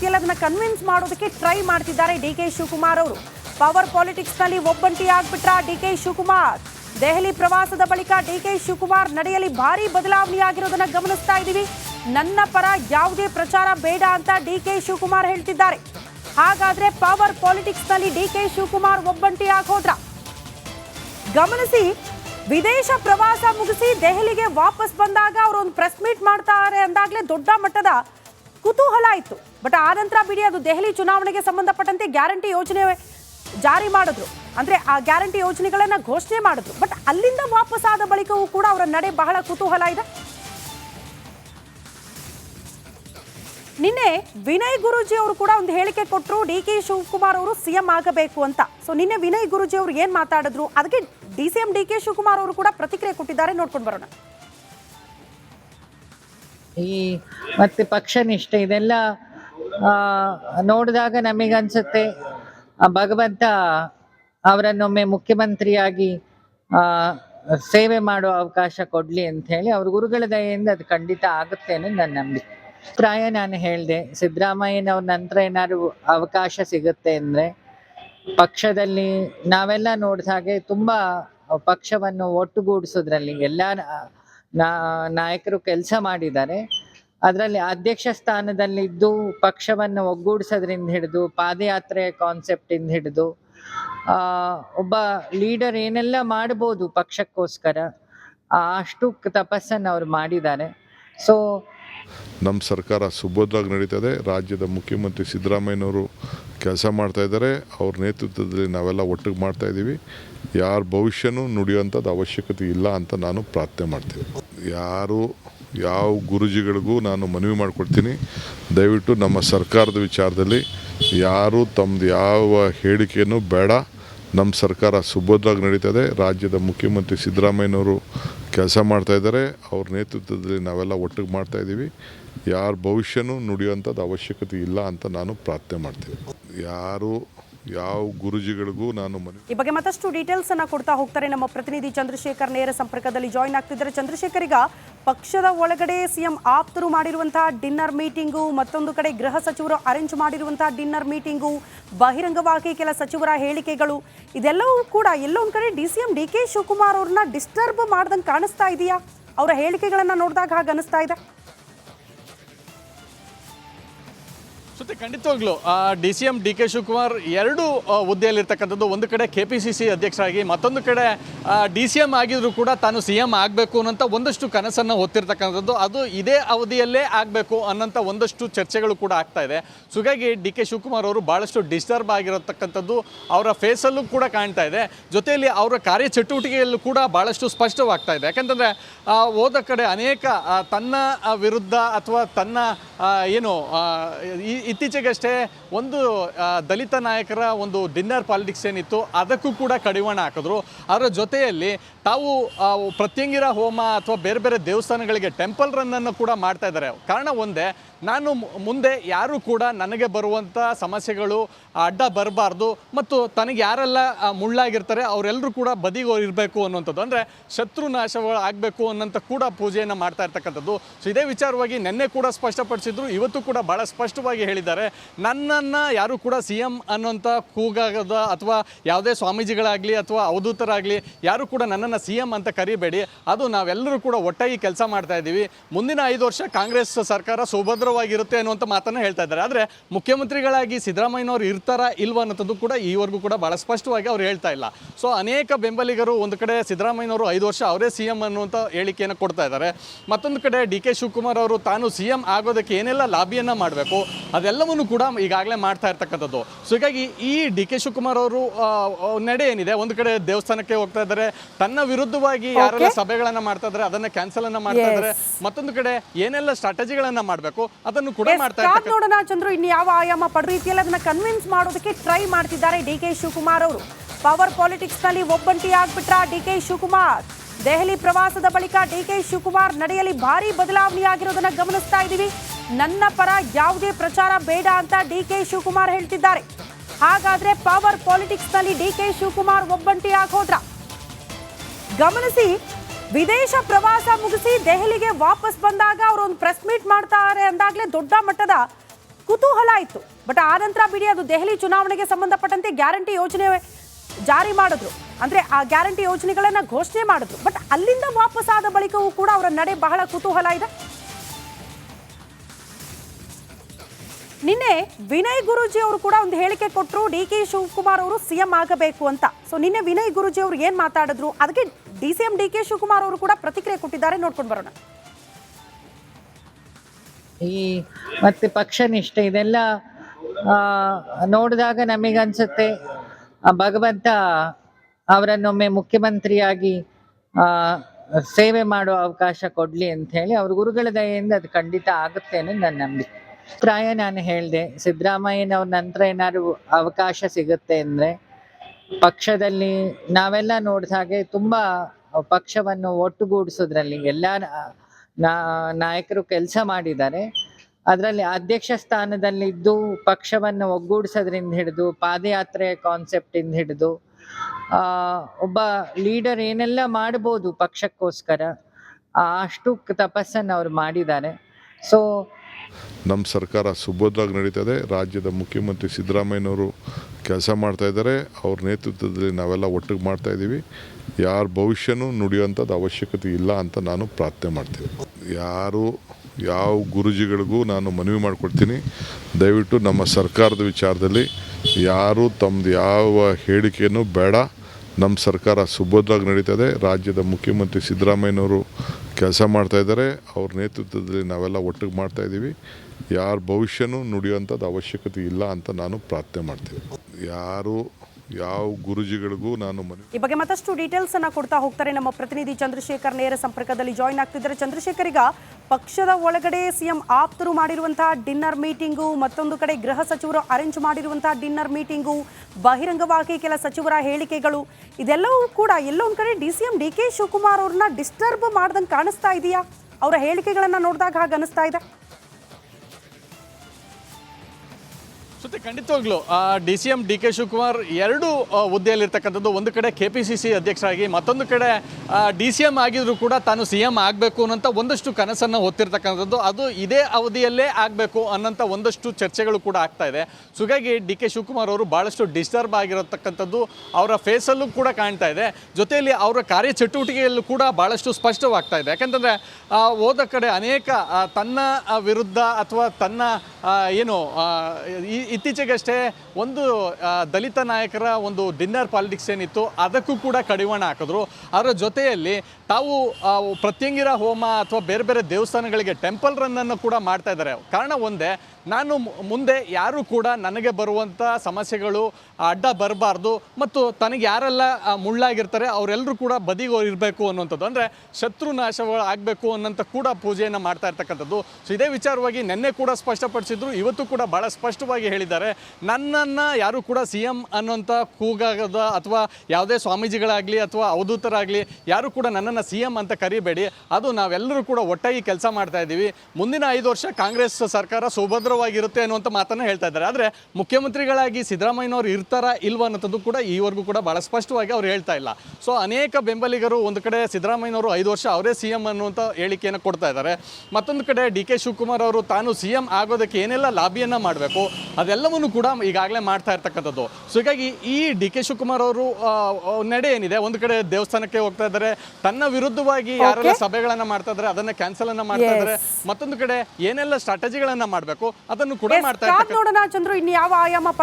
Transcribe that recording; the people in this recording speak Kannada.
ರೀತಿಯಲ್ಲಿ ಅದನ್ನ ಕನ್ವಿನ್ಸ್ ಮಾಡೋದಕ್ಕೆ ಟ್ರೈ ಮಾಡ್ತಿದ್ದಾರೆ ಡಿ ಕೆ ಶಿವಕುಮಾರ್ ಅವರು. ಪವರ್ ಪಾಲಿಟಿಕ್ಸ್ನಲ್ಲಿ ಒಬ್ಬಂಟಿ ಆಗ್ಬಿಟ್ರ ಡಿ ಕೆ ಶಿವಕುಮಾರ್? ದೆಹಲಿ ಪ್ರವಾಸದ ಬಳಿಕ ಡಿ ಕೆ ಶಿವಕುಮಾರ್ ನಡೆಯಲ್ಲಿ ಭಾರಿ ಬದಲಾವಣೆ ಆಗಿರೋದನ್ನ ಗಮನಿಸ್ತಾ ಇದ್ದೀವಿ. ನನ್ನ ಪರ ಯಾವುದೇ ಪ್ರಚಾರ ಬೇಡ ಅಂತ ಡಿ ಕೆ ಶಿವಕುಮಾರ್ ಹೇಳ್ತಿದ್ದಾರೆ. ಹಾಗಾದ್ರೆ ಪವರ್ ಪಾಲಿಟಿಕ್ಸ್ನಲ್ಲಿ ಡಿ ಕೆ ಶಿವಕುಮಾರ್ ಒಬ್ಬಂಟಿ ಹೋದ್ರ ಗಮನಿಸಿ, ವಿದೇಶ ಪ್ರವಾಸ ಮುಗಿಸಿ ದೆಹಲಿಗೆ ವಾಪಸ್ ಬಂದಾಗ ಅವರು ಒಂದು ಪ್ರೆಸ್ ಮೀಟ್ ಮಾಡ್ತಾರೆ ಅಂದಾಗಲೇ ದೊಡ್ಡ ಮಟ್ಟದ ಕುತೂಹಲ ಇತ್ತು. ಬಟ್ ಆ ನಂತರ ಬಿಡಿ, ಅದು ದೆಹಲಿ ಚುನಾವಣೆಗೆ ಸಂಬಂಧಪಟ್ಟಂತೆ ಗ್ಯಾರಂಟಿ ಯೋಜನೆ ಜಾರಿ ಮಾಡಿದ್ರು. ಅಂದ್ರೆ ಆ ಗ್ಯಾರಂಟಿ ಯೋಜನೆಗಳನ್ನ ಘೋಷಣೆ ಮಾಡಿದ್ರು. ಬಟ್ ಅಲ್ಲಿಂದ ವಾಪಸ್ ಆದ ಬಳಿಕವೂ ಕೂಡ ಅವರ ನಡೆ ಬಹಳ ಕುತೂಹಲ ಇದೆ. ನಿನ್ನೆ ವಿನಯ್ ಗುರುಜಿ ಅವರು ಕೂಡ ಒಂದು ಹೇಳಿಕೆ ಕೊಟ್ಟರು ಡಿ ಕೆ ಶಿವಕುಮಾರ್ ಅವರು ಸಿಎಂ ಆಗಬೇಕು ಅಂತ. ಸೊ ನಿನ್ನೆ ವಿನಯ್ ಗುರುಜಿ ಅವರು ಏನ್ ಮಾತಾಡಿದ್ರು? ಅದಕ್ಕೆ D C M D K Shivakumar ಅವರು ಕೂಡ ಪ್ರತಿಕ್ರಿಯೆ ಕೊಟ್ಟಿದ್ದಾರೆ. ನೋಡ್ಕೊಂಡು ಬರೋಣ. ಈ ಮತ್ತೆ ಪಕ್ಷ ನಿಷ್ಠೆ ಇದೆಲ್ಲ ನೋಡಿದಾಗ ನಮಗನ್ಸುತ್ತೆ ಭಗವಂತ ಅವರನ್ನೊಮ್ಮೆ ಮುಖ್ಯಮಂತ್ರಿಯಾಗಿ ಆ, ಸೇವೆ ಮಾಡುವ ಅವಕಾಶ ಕೊಡ್ಲಿ ಅಂತ ಹೇಳಿ ಅವ್ರ ಗುರುಗಳ ದಯೆಯಿಂದ ಅದು ಖಂಡಿತ ಆಗುತ್ತೆ ಅನ್ನೋದು ನನ್ನ ನಂಬಿಕೆ. ಪ್ರಾಯ ನಾನು ಹೇಳಿದೆ ಸಿದ್ದರಾಮಯ್ಯನವ್ರ ನಂತರ ಏನಾದ್ರು ಅವಕಾಶ ಸಿಗುತ್ತೆ ಅಂದ್ರೆ ಪಕ್ಷದಲ್ಲಿ ನಾವೆಲ್ಲ ನೋಡಿದ ಹಾಗೆ ತುಂಬಾ ಪಕ್ಷವನ್ನು ಒಟ್ಟುಗೂಡಿಸೋದ್ರಲ್ಲಿ ಎಲ್ಲ ನಾಯಕರು ಕೆಲಸ ಮಾಡಿದ್ದಾರೆ. ಅದರಲ್ಲಿ ಅಧ್ಯಕ್ಷ ಸ್ಥಾನದಲ್ಲಿದ್ದು ಪಕ್ಷವನ್ನು ಒಗ್ಗೂಡಿಸೋದ್ರಿಂದ ಹಿಡಿದು ಪಾದಯಾತ್ರೆ ಕಾನ್ಸೆಪ್ಟ್ ಇಂದ ಹಿಡಿದು ಆ, ಒಬ್ಬ ಲೀಡರ್ ಏನೆಲ್ಲ ಮಾಡ್ಬೋದು ಪಕ್ಷಕ್ಕೋಸ್ಕರ ಅಷ್ಟು ತಪಸ್ಸನ್ನು ಅವ್ರು ಮಾಡಿದ್ದಾರೆ. ಸೊ ನಮ್ಮ ಸರ್ಕಾರ ಸುಭದ್ರವಾಗಿ ನಡೀತದೆ. ರಾಜ್ಯದ ಮುಖ್ಯಮಂತ್ರಿ ಸಿದ್ದರಾಮಯ್ಯನವರು ಕೆಲಸ ಮಾಡ್ತಾ ಇದ್ದಾರೆ. ಅವ್ರ ನೇತೃತ್ವದಲ್ಲಿ ನಾವೆಲ್ಲ ಒಟ್ಟಿಗೆ ಮಾಡ್ತಾ ಇದ್ದೀವಿ. ಯಾರ ಭವಿಷ್ಯನೂ ನುಡಿಯುವಂಥದ್ದು ಅವಶ್ಯಕತೆ ಇಲ್ಲ ಅಂತ ನಾನು ಪ್ರಾರ್ಥನೆ ಮಾಡ್ತೀನಿ. ಯಾರು, ಯಾವ ಗುರುಜಿಗಳಿಗೂ ನಾನು ಮನವಿ ಮಾಡಿಕೊಡ್ತೀನಿ. ದಯವಿಟ್ಟು ನಮ್ಮ ಸರ್ಕಾರದ ವಿಚಾರದಲ್ಲಿ ಯಾರು ತಮ್ಮದು ಯಾವ ಹೇಳಿಕೆಯೂ ಬೇಡ. ನಮ್ಮ ಸರ್ಕಾರ ಸುಭದ್ರವಾಗಿ ನಡೀತದೆ. ರಾಜ್ಯದ ಮುಖ್ಯಮಂತ್ರಿ ಸಿದ್ದರಾಮಯ್ಯನವರು ಕೆಲಸ ಮಾಡ್ತಾಯಿದ್ದಾರೆ ಅವ್ರ ನೇತೃತ್ವದಲ್ಲಿ ನಾವೆಲ್ಲ ಒಟ್ಟಿಗೆ ಮಾಡ್ತಾ ಇದ್ದೀವಿ. ಯಾರ ಭವಿಷ್ಯನೂ ನುಡಿಯುವಂಥದ್ದು ಅವಶ್ಯಕತೆ ಇಲ್ಲ ಅಂತ ನಾನು ಪ್ರಾರ್ಥನೆ ಮಾಡ್ತೀನಿ. ಯಾರು ಯಾವ ಗುರುಜಿಗಳಿಗೂ ನಾನು ಈ ಬಗ್ಗೆ ಮತ್ತಷ್ಟು ಡೀಟೇಲ್ಸ್ ಅನ್ನ ಕೊಡ್ತಾ ಹೋಗ್ತಾರೆ ನಮ್ಮ ಪ್ರತಿನಿಧಿ ಚಂದ್ರಶೇಖರ್ ನೇರ ಸಂಪರ್ಕದಲ್ಲಿ ಜಾಯಿನ್ ಆಗ್ತಿದ್ದಾರೆ. ಚಂದ್ರಶೇಖರ್, ಈಗ ಪಕ್ಷದ ಒಳಗಡೆ ಸಿಎಂ ಆಪ್ತರು ಮಾಡಿರುವಂತಹ ಡಿನ್ನರ್ ಮೀಟಿಂಗು ಮತ್ತೊಂದು ಕಡೆ ಗೃಹ ಸಚಿವರು ಅರೇಂಜ್ ಮಾಡಿರುವಂತಹ ಡಿನ್ನರ್ ಮೀಟಿಂಗು ಬಹಿರಂಗವಾಗಿ ಕೆಲ ಸಚಿವರ ಹೇಳಿಕೆಗಳು, ಇದೆಲ್ಲವೂ ಕೂಡ ಎಲ್ಲೊಂದು ಕಡೆ D C M D K Shivakumar ಅವ್ರನ್ನ ಡಿಸ್ಟರ್ಬ್ ಮಾಡ್ದಂಗೆ ಕಾಣಿಸ್ತಾ ಇದೆಯಾ? ಅವರ ಹೇಳಿಕೆಗಳನ್ನು ನೋಡಿದಾಗ ಹಾಗೆ ಅನಿಸ್ತಾ ಇದೆ. ಸುತ್ತೆ ಖಂಡಿತವಾಗ್ಲು D C M D K Shivakumar ಎರಡು ಹುದ್ದೆಯಲ್ಲಿರ್ತಕ್ಕಂಥದ್ದು. ಒಂದು ಕಡೆ ಕೆ ಪಿ ಸಿ ಸಿ ಅಧ್ಯಕ್ಷರಾಗಿ, ಮತ್ತೊಂದು ಕಡೆ ಡಿ ಸಿ ಎಂ ಆಗಿದ್ರು ಕೂಡ ತಾನು ಸಿ ಎಂ ಆಗಬೇಕು ಅನ್ನೋಂಥ ಒಂದಷ್ಟು ಕನಸನ್ನು ಹೊತ್ತಿರ್ತಕ್ಕಂಥದ್ದು. ಅದು ಇದೇ ಅವಧಿಯಲ್ಲೇ ಆಗಬೇಕು ಅನ್ನೋಂಥ ಒಂದಷ್ಟು ಚರ್ಚೆಗಳು ಕೂಡ ಆಗ್ತಾ ಇದೆ. ಸೊ ಹೀಗಾಗಿ ಡಿ ಕೆ ಶಿವಕುಮಾರ್ ಅವರು ಭಾಳಷ್ಟು ಡಿಸ್ಟರ್ಬ್ ಆಗಿರತಕ್ಕಂಥದ್ದು ಅವರ ಫೇಸಲ್ಲೂ ಕೂಡ ಕಾಣ್ತಾ ಇದೆ. ಜೊತೆಯಲ್ಲಿ ಅವರ ಕಾರ್ಯಚಟುವಟಿಕೆಯಲ್ಲೂ ಕೂಡ ಭಾಳಷ್ಟು ಸ್ಪಷ್ಟವಾಗ್ತಾ ಇದೆ. ಯಾಕಂತಂದರೆ ಹೋದ ಕಡೆ ಅನೇಕ ತನ್ನ ವಿರುದ್ಧ ಅಥವಾ ತನ್ನ ಏನು ಇತ್ತೀಚೆಗಷ್ಟೇ ಒಂದು ದಲಿತ ನಾಯಕರ ಒಂದು ಡಿನ್ನರ್ ಪಾಲಿಟಿಕ್ಸ್ ಏನಿತ್ತು, ಅದಕ್ಕೂ ಕೂಡ ಕಡಿವಾಣ ಹಾಕಿದ್ರು. ಅದರ ಜೊತೆಯಲ್ಲಿ ತಾವು ಪ್ರತ್ಯಂಗಿರ ಹೋಮ ಅಥವಾ ಬೇರೆ ಬೇರೆ ದೇವಸ್ಥಾನಗಳಿಗೆ ಟೆಂಪಲ್ ರನ್ನನ್ನು ಕೂಡ ಮಾಡ್ತಾ ಇದ್ದಾರೆ. ಕಾರಣ ಒಂದೇ, ನಾನು ಮುಂದೆ ಯಾರು ಕೂಡ ನನಗೆ ಬರುವಂಥ ಸಮಸ್ಯೆಗಳು ಅಡ್ಡ ಬರಬಾರ್ದು ಮತ್ತು ತನಗೆ ಯಾರೆಲ್ಲ ಮುಳ್ಳಾಗಿರ್ತಾರೆ ಅವರೆಲ್ಲರೂ ಕೂಡ ಬದಿಗೆ ಇರಬೇಕು ಅನ್ನುವಂಥದ್ದು. ಅಂದರೆ ಶತ್ರು ನಾಶಗಳು ಆಗಬೇಕು ಅನ್ನೋಂಥ ಕೂಡ ಪೂಜೆಯನ್ನು ಮಾಡ್ತಾ ಇರ್ತಕ್ಕಂಥದ್ದು. ಸೊ ಇದೇ ವಿಚಾರವಾಗಿ ನಿನ್ನೆ ಕೂಡ ಸ್ಪಷ್ಟಪಡಿಸಿದ್ರು, ಇವತ್ತು ಕೂಡ ಭಾಳ ಸ್ಪಷ್ಟವಾಗಿ ಹೇಳಿದ್ದಾರೆ. ನನ್ನನ್ನು ಯಾರು ಕೂಡ ಸಿ ಎಂ ಅನ್ನೋಂಥ ಕೂಗಾಗದ ಅಥವಾ ಯಾವುದೇ ಸ್ವಾಮೀಜಿಗಳಾಗಲಿ ಅಥವಾ ಅವಧೂತರಾಗಲಿ ಯಾರು ಕೂಡ ನನ್ನನ್ನು ಸಿ ಅಂತ ಕರಿಬೇಡಿ. ಅದು ನಾವೆಲ್ಲರೂ ಕೂಡ ಒಟ್ಟಾಗಿ ಕೆಲಸ ಮಾಡ್ತಾ ಇದ್ದೀವಿ. ಮುಂದಿನ ಐದು ವರ್ಷ ಕಾಂಗ್ರೆಸ್ ಸರ್ಕಾರ ಸುಭದ್ರವಾಗಿರುತ್ತೆ ಅನ್ನುವಂಥ ಮಾತನ್ನು ಹೇಳ್ತಾ ಇದ್ದಾರೆ. ಆದರೆ ಮುಖ್ಯಮಂತ್ರಿಗಳಾಗಿ ಸಿದ್ದರಾಮಯ್ಯನವರು ಇರ್ತಾರಾ ಇಲ್ವ ಅನ್ನೋದು ಕೂಡ ಈವರೆಗೂ ಕೂಡ ಭಾಳ ಸ್ಪಷ್ಟವಾಗಿ ಅವ್ರು ಹೇಳ್ತಾ ಇಲ್ಲ. ಸೊ ಅನೇಕ ಬೆಂಬಲಿಗರು ಒಂದು ಕಡೆ ಸಿದ್ದರಾಮಯ್ಯನವರು ಐದು ವರ್ಷ ಅವರೇ ಸಿ ಎಂ ಅನ್ನುವಂಥ ಹೇಳಿಕೆಯನ್ನು ಕೊಡ್ತಾ ಇದ್ದಾರೆ. ಮತ್ತೊಂದು ಕಡೆ ಡಿ ಕೆ ಶಿವಕುಮಾರ್ ಅವರು ತಾನು ಸಿ ಎಂ ಆಗೋದಕ್ಕೆ ಏನೆಲ್ಲ ಲಾಬಿಯನ್ನು ಮಾಡಬೇಕು, ಅದೆಲ್ಲವನ್ನು ಕೂಡ ಈಗಾಗಲೇ ಮಾಡ್ತಾ ಇರ್ತಕ್ಕಂಥದ್ದು. ಸೊ ಹೀಗಾಗಿ ಈ ಡಿ ಕೆ ಶಿವಕುಮಾರ್ ಅವರು ನಡೆ ಏನಿದೆ? ಒಂದು ಕಡೆ ದೇವಸ್ಥಾನಕ್ಕೆ ಹೋಗ್ತಾ ಇದ್ದಾರೆ. ತನ್ನ ವಿರುದ್ಧವಾಗಿ ಯಾರೆಲ್ಲ. ಸಭೆಗಳನ್ನ ಮಾಡ್ತಾ ಇದ್ರೆ ಅದನ್ನ ಕ್ಯಾನ್ಸಲ್ ಅನ್ನ ಮಾಡ್ತಾ ಇದ್ರೆ. ಮತ್ತೊಂದು ಕಡೆ ಏನೆಲ್ಲ ಸ್ಟ್ರಾಟಜಿಗಳನ್ನ ಮಾಡಬೇಕು ಅದನ್ನು ಕೂಡ ಮಾಡ್ತಾ ಇರ್ತಕ್ಕಂಥ ನೋಡೋಣ ಚಂದ್ರು ಇನ್ನು ಯಾವ ಆಯಾಮ ಪಡ ರೀತಿಯಲ್ಲಿ ಅದನ್ನ ಕನ್ವಿನ್ಸ್ ಮಾಡೋದಕ್ಕೆ ಟ್ರೈ ಮಾಡ್ತಿದ್ದಾರೆ ಡಿ ಕೆ ಶಿವಕುಮಾರ್ ಅವರು. ಪವರ್ ಪಾಲಿಟಿಕ್ಸ್ನಲ್ಲಿ ಒಬ್ಬಂಟಿ ಆಗ್ಬಿಟ್ರ ಡಿ ಕೆ ಶಿವಕುಮಾರ್? ದೆಹಲಿ ಪ್ರವಾಸದ ಬಳಿಕ ಡಿ ಕೆ ಶಿವಕುಮಾರ್ ನಡೆಯಲ್ಲಿ ಭಾರಿ ಬದಲಾವಣೆ ಆಗಿರೋದನ್ನ ಗಮನಿಸ್ತಾ ಇದ್ದೀವಿ ನನ್ನ ಪರ ಯಾವುದೇ ಪ್ರಚಾರ ಬೇಡ ಅಂತ ಡಿ ಕೆ ಶಿವಕುಮಾರ್ ಹೇಳ್ತಿದ್ದಾರೆ. ಹಾಗಾದ್ರೆ ಪವರ್ ಪಾಲಿಟಿಕ್ಸ್ನಲ್ಲಿ ಡಿ ಕೆ ಶಿವಕುಮಾರ್ ಒಬ್ಬಂಟಿ ಹೋದ್ರ ಗಮನಿಸಿ, ವಿದೇಶ ಪ್ರವಾಸ ಮುಗಿಸಿ ದೆಹಲಿಗೆ ವಾಪಸ್ ಬಂದಾಗ ಅವರು ಒಂದು ಪ್ರೆಸ್ ಮೀಟ್ ಮಾಡ್ತಾರೆ ಅಂದಾಗಲೇ ದೊಡ್ಡ ಮಟ್ಟದ ಕುತೂಹಲ ಇತ್ತು. ಬಟ್ ಆ ನಂತರ ಬಿಡಿ, ಅದು ದೆಹಲಿ ಚುನಾವಣೆಗೆ ಸಂಬಂಧಪಟ್ಟಂತೆ ಗ್ಯಾರಂಟಿ ಯೋಜನೆ ಜಾರಿ ಮಾಡಿದ್ರು. ಅಂದರೆ ಆ ಗ್ಯಾರಂಟಿ ಯೋಜನೆಗಳನ್ನು ಘೋಷಣೆ ಮಾಡಿದ್ರು. ಬಟ್ ಅಲ್ಲಿಂದ ವಾಪಸ್ ಆದ ಬಳಿಕವೂ ಕೂಡ ಅವರ ನಡೆ ಬಹಳ ಕುತೂಹಲ ಇದೆ. ನಿನ್ನೆ ವಿನಯ್ ಗುರೂಜಿ ಅವರು ಕೂಡ ಒಂದು ಹೇಳಿಕೆ ಕೊಟ್ಟರು ಡಿ ಕೆ ಶಿವಕುಮಾರ್ ಅವರು ಸಿಎಂ ಆಗಬೇಕು ಅಂತ. ಸೊ ನಿನ್ನೆ ವಿನಯ್ ಗುರೂಜಿ ಅವರು ಏನ್ ಮಾತಾಡಿದ್ರು? ಅದಕ್ಕೆ D C M D K Shivakumar ಅವರು ಕೂಡ ಪ್ರತಿಕ್ರಿಯೆ ಕೊಟ್ಟಿದ್ದಾರೆ. ನೋಡ್ಕೊಂಡು ಬರೋಣ. ಈ ಮತ್ತೆ ಪಕ್ಷ ನಿಷ್ಠೆ ಇದೆಲ್ಲ ನೋಡಿದಾಗ ನಮಗನ್ಸುತ್ತೆ. ಭಗವಂತ ಅವರನ್ನೊಮ್ಮೆ ಮುಖ್ಯಮಂತ್ರಿಯಾಗಿ ಸೇವೆ ಮಾಡೋ ಅವಕಾಶ ಕೊಡ್ಲಿ ಅಂತ ಹೇಳಿ ಅವ್ರ ಗುರುಗಳ ದಯೆಯಿಂದ ಅದು ಖಂಡಿತ ಆಗುತ್ತೆ ಅನ್ನೋದು ನನ್ನ ನಂಬಿಕೆ. ಪ್ರಾಯ ನಾನು ಹೇಳಿದೆ, ಸಿದ್ದರಾಮಯ್ಯನವ್ರ ನಂತರ ಏನಾದ್ರು ಅವಕಾಶ ಸಿಗುತ್ತೆ ಅಂದರೆ ಪಕ್ಷದಲ್ಲಿ ನಾವೆಲ್ಲ ನೋಡಿದ ಹಾಗೆ ತುಂಬಾ ಪಕ್ಷವನ್ನು ಒಟ್ಟುಗೂಡಿಸೋದ್ರಲ್ಲಿ ಎಲ್ಲ ನಾಯಕರು ಕೆಲಸ ಮಾಡಿದ್ದಾರೆ. ಅದರಲ್ಲಿ ಅಧ್ಯಕ್ಷ ಸ್ಥಾನದಲ್ಲಿದ್ದು ಪಕ್ಷವನ್ನು ಒಗ್ಗೂಡಿಸೋದ್ರಿಂದ ಹಿಡಿದು, ಪಾದಯಾತ್ರೆ ಕಾನ್ಸೆಪ್ಟಿಂದ ಹಿಡಿದು ಒಬ್ಬ ಲೀಡರ್ ಏನೆಲ್ಲ ಮಾಡ್ಬೋದು ಪಕ್ಷಕ್ಕೋಸ್ಕರ ಅಷ್ಟು ತಪಸ್ಸನ್ನು ಅವ್ರು ಮಾಡಿದ್ದಾರೆ. ಸೊ ನಮ್ಮ ಸರ್ಕಾರ ಸುಭದ್ರವಾಗಿ ನಡೀತದೆ. ರಾಜ್ಯದ ಮುಖ್ಯಮಂತ್ರಿ ಸಿದ್ದರಾಮಯ್ಯನವರು ಕೆಲಸ ಮಾಡ್ತಾ ಇದ್ದಾರೆ. ಅವ್ರ ನೇತೃತ್ವದಲ್ಲಿ ನಾವೆಲ್ಲ ಒಟ್ಟಿಗೆ ಮಾಡ್ತಾ ಇದ್ದೀವಿ. ಯಾರ ಭವಿಷ್ಯನೂ ನುಡಿಯುವಂಥದ್ದು ಅವಶ್ಯಕತೆ ಇಲ್ಲ ಅಂತ ನಾನು ಪ್ರಾರ್ಥನೆ ಮಾಡ್ತೀನಿ. ಯಾರು, ಯಾವ ಗುರುಜಿಗಳಿಗೂ ನಾನು ಮನವಿ ಮಾಡಿಕೊಡ್ತೀನಿ. ದಯವಿಟ್ಟು ನಮ್ಮ ಸರ್ಕಾರದ ವಿಚಾರದಲ್ಲಿ ಯಾರು ತಮ್ಮದು ಯಾವ ಹೇಳಿಕೆಯನ್ನು ಬೇಡ. ನಮ್ಮ ಸರ್ಕಾರ ಸುಭದ್ರವಾಗಿ ನಡೀತದೆ. ರಾಜ್ಯದ ಮುಖ್ಯಮಂತ್ರಿ ಸಿದ್ದರಾಮಯ್ಯನವರು ಕೆಲಸ ಮಾಡ್ತಾ ಇದ್ದಾರೆ, ಅವ್ರ ನೇತೃತ್ವದಲ್ಲಿ ನಾವೆಲ್ಲ ಒಟ್ಟಿಗೆ ಮಾಡ್ತಾ ಇದ್ದೀವಿ. ಯಾರ ಭವಿಷ್ಯನೂ ನುಡಿಯುವಂಥದ್ದು ಅವಶ್ಯಕತೆ ಇಲ್ಲ ಅಂತ ನಾನು ಪ್ರಾರ್ಥನೆ ಮಾಡ್ತೀನಿ. ಯಾರು ಯಾವ ಗುರುಜಿಗಳಿಗೂ ನಾನು ಮನವಿ ಈ ಬಗ್ಗೆ ಮತ್ತಷ್ಟು ಡೀಟೇಲ್ಸ್ ಅನ್ನ ಕೊಡ್ತಾ ಹೋಗ್ತಾರೆ ನಮ್ಮ ಪ್ರತಿನಿಧಿ ಚಂದ್ರಶೇಖರ್ ನೇರ ಸಂಪರ್ಕದಲ್ಲಿ ಜಾಯಿನ್ ಆಗ್ತಿದ್ದಾರೆ. ಚಂದ್ರಶೇಖರ್, ಈಗ ಪಕ್ಷದ ಒಳಗಡೆ ಸಿಎಂ ಆಪ್ತರು ಮಾಡಿರುವಂತಹ ಡಿನ್ನರ್ ಮೀಟಿಂಗು ಮತ್ತೊಂದು ಕಡೆ ಗೃಹ ಸಚಿವರು ಅರೇಂಜ್ ಮಾಡಿರುವಂತಹ ಡಿನ್ನರ್ ಮೀಟಿಂಗು ಬಹಿರಂಗವಾಗಿ ಕೆಲ ಸಚಿವರ ಹೇಳಿಕೆಗಳು, ಇದೆಲ್ಲವೂ ಕೂಡ ಎಲ್ಲೊಂದು ಕಡೆ D C M D K Shivakumar ಅವ್ರನ್ನ ಡಿಸ್ಟರ್ಬ್ ಮಾಡ್ದಂಗೆ ಕಾಣಿಸ್ತಾ ಇದೆಯಾ? ಅವರ ಹೇಳಿಕೆಗಳನ್ನು ನೋಡಿದಾಗ ಹಾಗೆ ಅನಿಸ್ತಾ ಇದೆ? ಸುತ್ತೆ ಖಂಡಿತವಾಗ್ಲು D C M D K Shivakumar ಎರಡು ಹುದ್ದೆಯಲ್ಲಿರ್ತಕ್ಕಂಥದ್ದು. ಒಂದು ಕಡೆ ಕೆ ಪಿ ಸಿ ಸಿ ಅಧ್ಯಕ್ಷರಾಗಿ, ಮತ್ತೊಂದು ಕಡೆ ಡಿ ಸಿ ಎಂ ಆಗಿದ್ರು ಕೂಡ ತಾನು ಸಿ ಎಂ ಆಗಬೇಕು ಅನ್ನೋಂಥ ಒಂದಷ್ಟು ಕನಸನ್ನು ಹೊತ್ತಿರ್ತಕ್ಕಂಥದ್ದು. ಅದು ಇದೇ ಅವಧಿಯಲ್ಲೇ ಆಗಬೇಕು ಅನ್ನೋಂಥ ಒಂದಷ್ಟು ಚರ್ಚೆಗಳು ಕೂಡ ಆಗ್ತಾ ಇದೆ. ಸೊ ಹೀಗಾಗಿ ಡಿ ಕೆ ಶಿವಕುಮಾರ್ ಅವರು ಭಾಳಷ್ಟು ಡಿಸ್ಟರ್ಬ್ ಆಗಿರತಕ್ಕಂಥದ್ದು ಅವರ ಫೇಸಲ್ಲೂ ಕೂಡ ಕಾಣ್ತಾ ಇದೆ. ಜೊತೆಯಲ್ಲಿ ಅವರ ಕಾರ್ಯಚಟುವಟಿಕೆಯಲ್ಲೂ ಕೂಡ ಭಾಳಷ್ಟು ಸ್ಪಷ್ಟವಾಗ್ತಾ ಇದೆ. ಯಾಕಂತಂದರೆ ಹೋದ ಕಡೆ ಅನೇಕ ತನ್ನ ವಿರುದ್ಧ ಅಥವಾ ತನ್ನ ಏನು ಈ- ಇತ್ತೀಚೆಗಷ್ಟೇ ಒಂದು ದಲಿತ ನಾಯಕರ ಒಂದು ಡಿನ್ನರ್ ಪಾಲಿಟಿಕ್ಸ್ ಏನಿತ್ತು, ಅದಕ್ಕೂ ಕೂಡ ಕಡಿವಾಣ ಹಾಕಿದ್ರು. ಅದರ ಜೊತೆಯಲ್ಲಿ ತಾವು ಪ್ರತ್ಯಂಗಿರ ಹೋಮ ಅಥವಾ ಬೇರೆ ಬೇರೆ ದೇವಸ್ಥಾನಗಳಿಗೆ ಟೆಂಪಲ್ ರನ್ನನ್ನು ಕೂಡ ಮಾಡ್ತಾ ಇದ್ದಾರೆ. ಕಾರಣ ಒಂದೇ, ನಾನು ಮುಂದೆ ಯಾರು ಕೂಡ ನನಗೆ ಬರುವಂಥ ಸಮಸ್ಯೆಗಳು ಅಡ್ಡ ಬರಬಾರ್ದು ಮತ್ತು ತನಗೆ ಯಾರೆಲ್ಲ ಮುಳ್ಳಾಗಿರ್ತಾರೆ ಅವರೆಲ್ಲರೂ ಕೂಡ ಬದಿಗೆ ಇರಬೇಕು ಅಂದರೆ ಶತ್ರು ನಾಶಗಳು ಆಗಬೇಕು ಅನ್ನೋಂಥ ಕೂಡ ಪೂಜೆಯನ್ನು ಮಾಡ್ತಾ ಇರ್ತಕ್ಕಂಥದ್ದು. ಸೊ ಇದೇ ವಿಚಾರವಾಗಿ ನಿನ್ನೆ ಕೂಡ ಸ್ಪಷ್ಟಪಡಿಸಿದ್ರು, ಇವತ್ತು ಕೂಡ ಭಾಳ ಸ್ಪಷ್ಟವಾಗಿ ಹೇಳಿದ್ದಾರೆ ನನ್ನನ್ನು ಯಾರು ಕೂಡ ಸಿ ಎಂ ಅನ್ನೋಂಥ ಕೂಗಾಗದ ಅಥವಾ ಯಾವುದೇ ಸ್ವಾಮೀಜಿಗಳಾಗಲಿ ಅಥವಾ ಅವಧೂತರಾಗಲಿ ಯಾರು ಕೂಡ ನನ್ನನ್ನು ಸಿ ಎಂ ಅಂತ ಕರಿಬೇಡಿ. ಅದು ನಾವೆಲ್ಲರೂ ಕೂಡ ಒಟ್ಟಾಗಿ ಕೆಲಸ ಮಾಡ್ತಾ ಇದ್ದೀವಿ. ಮುಂದಿನ ಐದು ವರ್ಷ ಕಾಂಗ್ರೆಸ್ ಸರ್ಕಾರ ಸುಭದ್ರವಾಗಿರುತ್ತೆ ಅನ್ನುವಂಥ ಮಾತನ್ನು ಹೇಳ್ತಾ ಇದ್ದಾರೆ. ಆದರೆ ಮುಖ್ಯಮಂತ್ರಿಗಳಾಗಿ ಸಿದ್ದರಾಮಯ್ಯನವರು ಇರ್ತಾರಾ ಇಲ್ವಾ ಅನ್ನೋದು ಕೂಡ ಈವರೆಗೂ ಕೂಡ ಭಾಳ ಸ್ಪಷ್ಟವಾಗಿ ಅವ್ರು ಹೇಳ್ತಾ ಇಲ್ಲ. ಸೊ ಅನೇಕ ಬೆಂಬಲಿಗರು ಒಂದು ಕಡೆ ಸಿದ್ದರಾಮಯ್ಯನವರು ಐದು ವರ್ಷ ಅವರೇ ಸಿ ಎಂ ಅನ್ನುವಂಥ ಹೇಳಿಕೆಯನ್ನು ಕೊಡ್ತಾ ಇದ್ದಾರೆ. ಮತ್ತೊಂದು ಕಡೆ ಡಿ ಕೆ ಶಿವಕುಮಾರ್ ಅವರು ತಾನು ಸಿ ಎಂ ಆಗೋದಕ್ಕೆ ಏನೆಲ್ಲ ಲಾಬಿಯನ್ನು ಮಾಡಬೇಕು? ಅದೆಲ್ಲವನ್ನು ಕೂಡ ಈಗಾಗಲೇ ಮಾಡ್ತಾ ಇರ್ತಕ್ಕಂಥದ್ದು. ಸೊ ಹೀಗಾಗಿ ಈ ಡಿ ಕೆ ಶಿವಕುಮಾರ್ ಅವರು ನಡೆ ಏನಿದೆ? ಒಂದು ಕಡೆ ದೇವಸ್ಥಾನಕ್ಕೆ ಹೋಗ್ತಾ ಇದ್ದಾರೆ. ತನ್ನ ವಿರುದ್ಧವಾಗಿ ಯಾರೆಲ್ಲ ಸಭೆಗಳನ್ನ ಮಾಡ್ತಾ ಇದ್ರೆ ಅದನ್ನ ಕ್ಯಾನ್ಸಲ್ ಅನ್ನ ಮಾಡ್ತಾ ಇದ್ದಾರೆ. ಮತ್ತೊಂದು ಕಡೆ ಏನೆಲ್ಲ ಸ್ಟ್ರಾಟಜಿಗಳನ್ನ ಮಾಡಬೇಕು ಅದನ್ನು ಕೂಡ ಮಾಡ್ತಾ ಇದ್ದಾರೆ ಚಂದ್ರು ಇನ್ನು ಯಾವ ಆಯಾಮ